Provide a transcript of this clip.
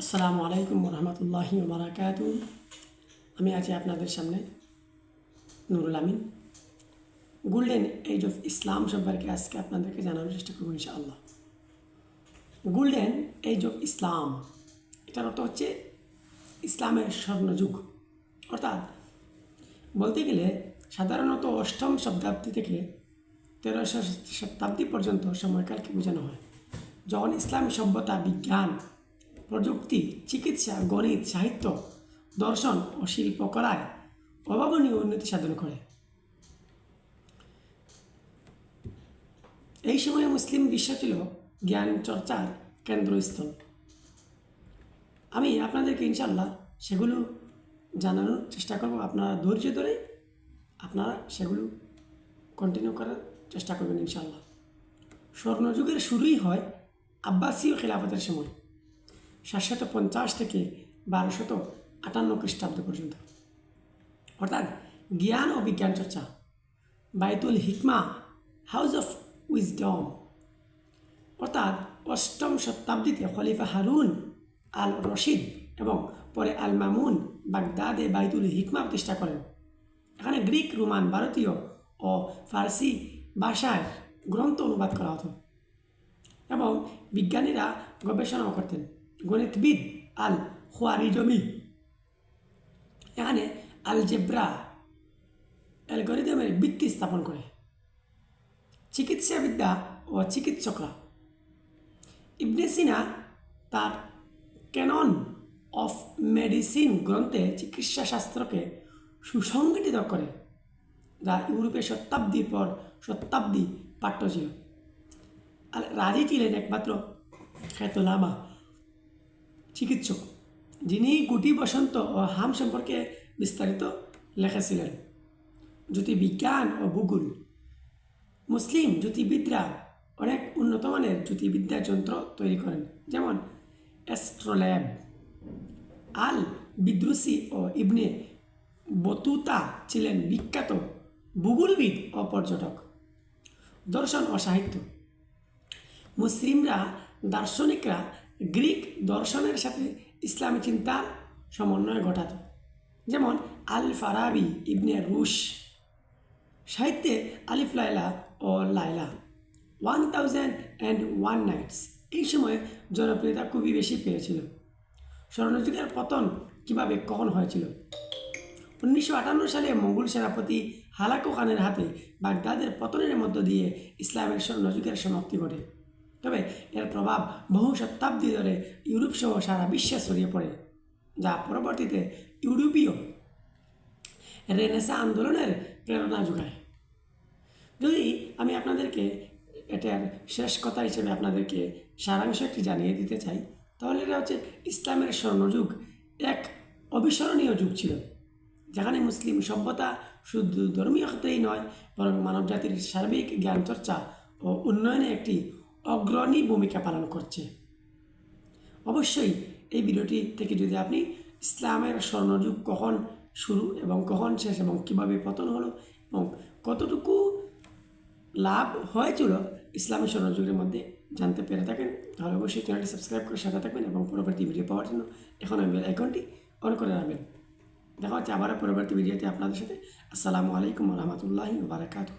আসসালামু আলাইকুম রহমতুল্লাহি বারাকাত আমি আছি আপনাদের সামনে Nurul Amin. Golden age of Islam সম্পর্কে আজকে আপনাদেরকে জানানোর চেষ্টা করব ইনশাআল্লাহ। গোল্ডেন এজ অফ ইসলাম এটার অর্থ হচ্ছে ইসলামের স্বর্ণযুগ। অর্থাৎ বলতে গেলে সাধারণত অষ্টম শতাব্দী থেকে তেরোশো শতাব্দী পর্যন্ত সময়কালকে বোঝানো হয়। যখন ইসলামী সভ্যতা, বিজ্ঞান প্রযুক্তি, চিকিৎসা, গণিত, সাহিত্য, দর্শন ও শিল্পকলায় অভাবনীয় উন্নতি সাধন করে। এই সময়ে মুসলিম বিশ্ব ছিল জ্ঞান চর্চার কেন্দ্রস্থল। আমি আপনাদেরকে ইনশাল্লাহ সেগুলো জানানোর চেষ্টা করব। আপনারা ধৈর্য ধরে আপনারা সেগুলো কন্টিনিউ করার চেষ্টা করবেন ইনশাল্লাহ স্বর্ণযুগের শুরুই হয় আব্বাসীয় খেলাফতের সময়। সাতশত পঞ্চাশ থেকে বারোশত আটান্ন খ্রিস্টাব্দ পর্যন্ত। অর্থাৎ জ্ঞান ও বিজ্ঞান চর্চা। বাইতুল হিকমা, হাউস অফ উইজডম। অর্থাৎ অষ্টম শতাব্দীতে খলিফা হারুন আল রশিদ এবং পরে আল মামুন বাগদাদে বাইতুল হিকমা প্রতিষ্ঠা করেন। এখানে গ্রিক, রোমান, ভারতীয় ও ফার্সি ভাষায় গ্রন্থ অনুবাদ করা হতো এবং বিজ্ঞানীরা গবেষণাও করতেন। গণিতবিদ আল খোয়ারিজমি। এখানে আলজেব্রা অ্যালগরিদমের ভিত্তি স্থাপন করে। চিকিৎসাবিদ্যা ও চিকিৎসকরা। ইবনে সিনা তার ক্যানন অফ মেডিসিন গ্রন্থে চিকিৎসা শাস্ত্রকে সুসংগঠিত করে, যা ইউরোপে শতাব্দীর পর শতাব্দী পাঠ্য ছিল। আর রাজি ছিলেন একমাত্র খ্যাতনামা চিকিৎসক, যিনি গুটি বসন্ত ও হাম সম্পর্কে বিস্তারিত লেখেছিলেন জ্যোতির্বিজ্ঞান ও ভূগোল। মুসলিম জ্যোতির্বিদরা অনেক উন্নত মানের জ্যোতির্বিদ্যার যন্ত্র তৈরি করেন, যেমন অ্যাস্ট্রোল্যাব আল বিদ্রুসি ও ইবনে বতুতা ছিলেন বিখ্যাত ভূগোলবিদ ও পর্যটক। দর্শন ও সাহিত্য। মুসলিমরা দার্শনিকরা গ্রিক দর্শনের সাথে ইসলামী চিন্তার সমন্বয় ঘটাত। যেমন আল ফারাবি ইবনে রুশ, সাহিত্যে আলিফ লাইলা ও লাইলা, one thousand and one nights. এই সময়ে জনপ্রিয়তা খুবই বেশি পেয়েছিল। স্বর্ণযুগের পতন কীভাবে কখন হয়েছিল? উনিশশো আটান্ন সালে মঙ্গল সেনাপতি হালাকু খানের হাতে বাগদাদের পতনের মধ্য দিয়ে ইসলামের স্বর্ণযুগের সমাপ্তি ঘটে। তবে এর প্রভাব বহু শতাব্দী ধরে ইউরোপ সহ সারা বিশ্বে ছড়িয়ে পড়ে, যা পরবর্তীতে ইউরোপীয় রেনেসা আন্দোলনের প্রেরণা যোগায়। যদি আমি আপনাদেরকে এটার শেষ কথা হিসেবে আপনাদেরকে সারাংশ একটি জানিয়ে দিতে চাই, তাহলে এটা হচ্ছে ইসলামের স্বর্ণযুগ, এক অবিস্মরণীয় যুগ ছিল, যেখানে মুসলিম সভ্যতা শুধু ধর্মীয় ক্ষেত্রেই নয়, বরং মানবজাতির সার্বিক জ্ঞান চর্চা ও উন্নয়নে একটি অগ্রণী ভূমিকা পালন করছে। অবশ্যই এই ভিডিওটি থেকে যদি আপনি ইসলামের স্বর্ণযুগ কখন শুরু এবং কখন শেষ এবং কীভাবে পতন হলো এবং কতটুকু লাভ হয়েছিল ইসলামী স্বর্ণযুগের মধ্যে জানতে পেরে থাকেন, তাহলে অবশ্যই চ্যানেলটি সাবস্ক্রাইব করে সাথে থাকবেন এবং পরবর্তী ভিডিও পাওয়ার জন্য এখন আমি আইকনটি অন করে রাখবেন। দেখা হচ্ছে আবার পরবর্তী ভিডিওতে আপনাদের সাথে। আসসালামু আলাইকুম রহমতুল্লাহি বারাকাতু